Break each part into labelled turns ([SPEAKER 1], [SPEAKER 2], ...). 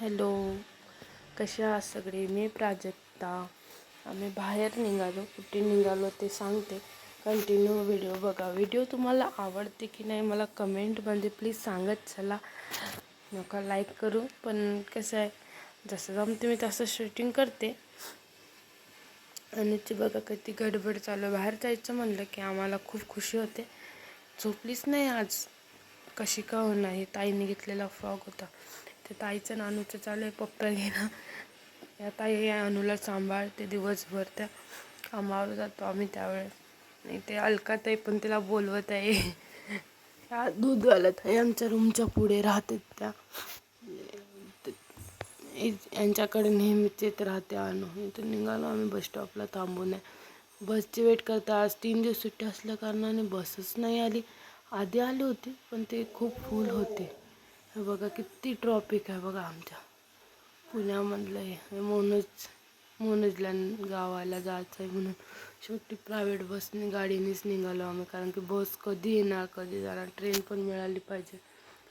[SPEAKER 1] Hello कशा आहात सगळे? मी प्राजक्ता. आम्ही बाहेर निघालो. कुठे निघालो ते सांगते. कंटिन्यू व्हिडिओ बघा. व्हिडिओ तुम्हाला आवडते की नाही मला कमेंटमध्ये प्लीज सांगत चला. नका लाईक करू. पण कसं आहे जसं जमते मी तसं शूटिंग करते. आणि ते बघा कधी गडबड चालू बाहेर जायचं म्हणलं की आम्हाला खूप खुशी होते. झोपलीच नाही आज. कशी का होणार? हे ताईने घेतलेला फ्रॉक होता. ते ताईचं नानूचं चालू आहे पप्पा घेणं. या ताई या अनुला सांभाळते दिवसभर त्या कामावर जातो आम्ही त्यावेळेस. नाही ते अलकात आहे पण तिला बोलवत आहे. या दूध घालत आहे आमच्या रूमच्या पुढे राहतात त्या. यांच्याकडे नेहमीच येत राहते अनु. इथं निघालो आम्ही बस स्टॉपला थांबून आहे. बसची वेट करता आज तीन दिवस सुट्टी असल्या कारणाने बसच नाही आली. आधी आली होती पण ते खूप फुल होते. हे बघा किती ट्रॉफिक आहे बघा आमच्या. पुण्यामधलं हे मोनज मोनजला गावाला जायचं आहे म्हणून. शेवटी प्रायव्हेट बसने गाडीनेच निघालो आम्ही. कारण की बस कधी येणार कधी जाणार ट्रेन पण मिळाली पाहिजे.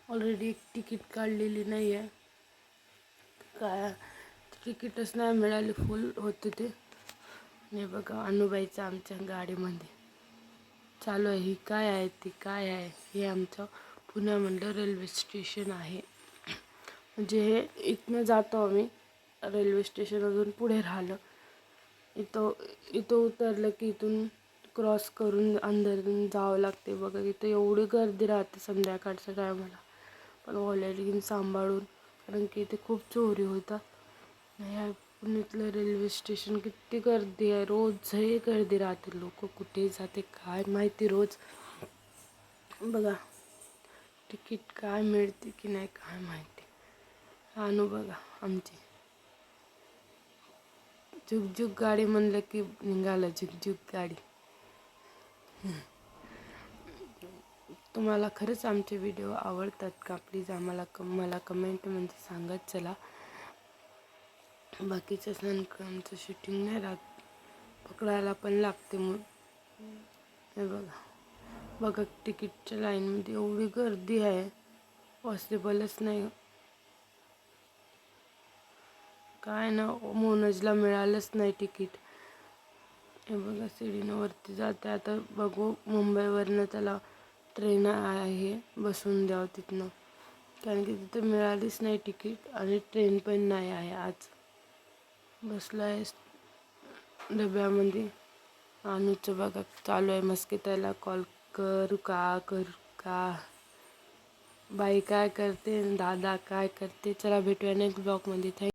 [SPEAKER 1] ऑलरेडी एक तिकीट काढलेली नाही आहे काय तिकीटच नाही मिळाली फुल होते ते. हे बघा अनुबाईचं आमच्या गाडीमध्ये. चालू आहे. ही काय आहे ती काय आहे हे आमचं पुण्यामधलं रेल्वे स्टेशन आहे. म्हणजे हे इथनं जातो आम्ही रेल्वे स्टेशन अजून पुढे राहिलं. इथं इथं उतरलं की इथून क्रॉस करून अंदरून जावं लागते बघा. इथं एवढी गर्दी राहते संध्याकाळच्या टायमाला पण ऑलरेडी सांभाळून कारण की इथे खूप चोरी होतात. ह्या पुण्यातलं रेल्वे स्टेशन किती गर्दी आहे. रोजही गर्दी राहते लोक. कुठे जाते काय माहिती रोज. बघा. तिकीट काय मिळते की नाही काय माहिती. आणू बघा आमची. झुकझुक गाडी म्हणलं की निघालं झुकझुक गाडी. तुम्हाला खरंच आमचे व्हिडिओ आवडतात का? प्लीज आम्हाला कम मला कमेंटमध्ये सांगत चला. बाकीचं सण आमचं शूटिंग नाही राहत. पकडायला पण लागते मग हे बघा. बघा तिकीटच्या लाईनमध्ये एवढी गर्दी आहे. पॉसिबलच नाही. काय ना मोनजला मिळालंच नाही तिकीट. हे बघा सीडीनं वरती जाते आता बघू मुंबईवरनं त्याला ट्रेन आहे बसून द्यावं तिथनं. कारण की तिथं मिळालीच नाही तिकीट आणि ट्रेन पण नाही आहे आज. बसला आहे डब्यामध्ये. अनुजचं बघा चालू आहे मस्के त्याला कॉल करू का करू का? बाई काय करते दादा काय करते? चला भेटूया नेक्स्ट ब्लॉगमध्ये थँक